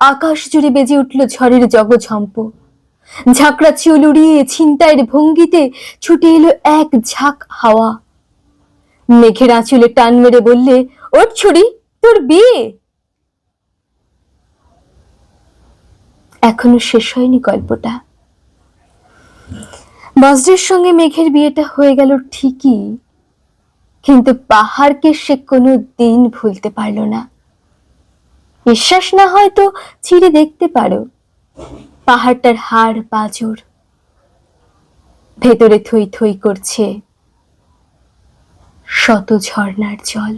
আকাশ জুড়ে বেজে উঠল ঝড়ের জগঝম্প। ঝাঁকড়া চুল উড়িয়ে ছিনতাইয়ের ভঙ্গিতে ছুটে এলো এক ঝাঁক হাওয়া। মেঘের আঁচলে টান মেরে বললে ওর ছুরি, তোর বিয়ে? এখনও শেষ হয়নি গল্পটা। বজ্রের সঙ্গে মেঘের বিয়েটা হয়ে গেল ঠিকই, কিন্তু পাহাড়কে সে কোনো দিন ভুলতে পারল না। বিশ্বাস না হয় তো ছিঁড়ে দেখতে পারো। পাহাড়টার হাড় পাজর ভেতরে থই থই করছে শত ঝর্ণার জল।